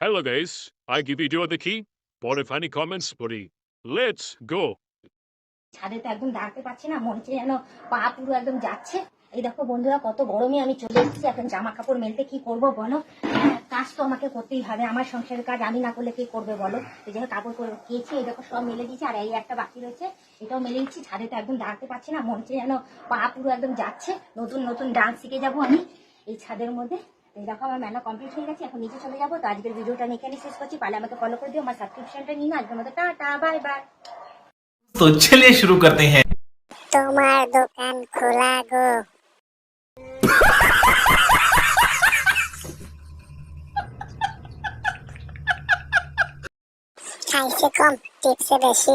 Hello guys, I give video the key. For funny comments, buddy. Let's go. ছাদে তো একদম দাঁড়াতে পারছি না যেন পা পুরো একদম যাচ্ছে। এই দেখো বন্ধুরা কত গরমে আমি চলে এসেছি। এখন জামা কাপড় মেলতে কি করব বলো? হ্যাঁ, কাজ তো আমাকে করতেই হবে। আমার সংসারের কাজ আমি না করলে কে করবে বলো? এই জন্য কাপড় করে কেছি এই দেখো সব মেলে দিয়েছি আর এই একটা বাকি রয়েছে। এটাও মেলে দিচ্ছি। ছাদে তো একদম দাঁড়াতে পারছি না মনে হচ্ছে যেন পা পুরো একদম যাচ্ছে। নতুন নতুন ডান্স শিখে যাব আমি এই ছাদের মধ্যে। দেখো আমার মেলা কমপ্লিট হয়ে গেছে এখন নিচে চলে যাবো তো আজকের ভিডিওটা এখানে শেষ করছি পালে আমাকে ফলো করে দিও আমার সাবস্ক্রিপশনটা নিয়ে না আজকের মতো টাটা বাই বাই তো চলিয়ে শুরু করতে হ্যাঁ তোমার দোকান খোলা গো খাইছে কম টিপসে বেশি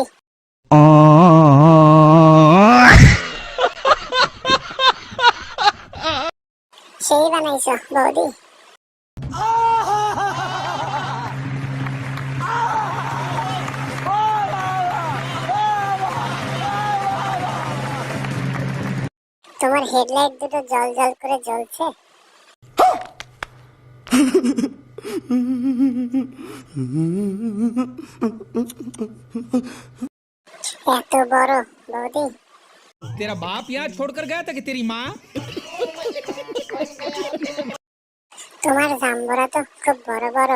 সেই বানাইছো বৌদি তোমার হেডলাইট দুটো জল জল করে জ্বলছে এত বড় বৌদি तेरा बाप यहाँ छोड़कर गया था कि तेरी माँ তোমার জাম্বুরা তো খুব বড় বড়।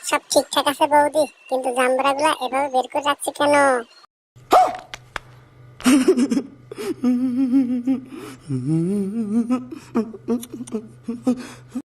সব ঠিকঠাক আছে বৌদি, কিন্তু জাম্বুরা এভাবে বের করে কেন?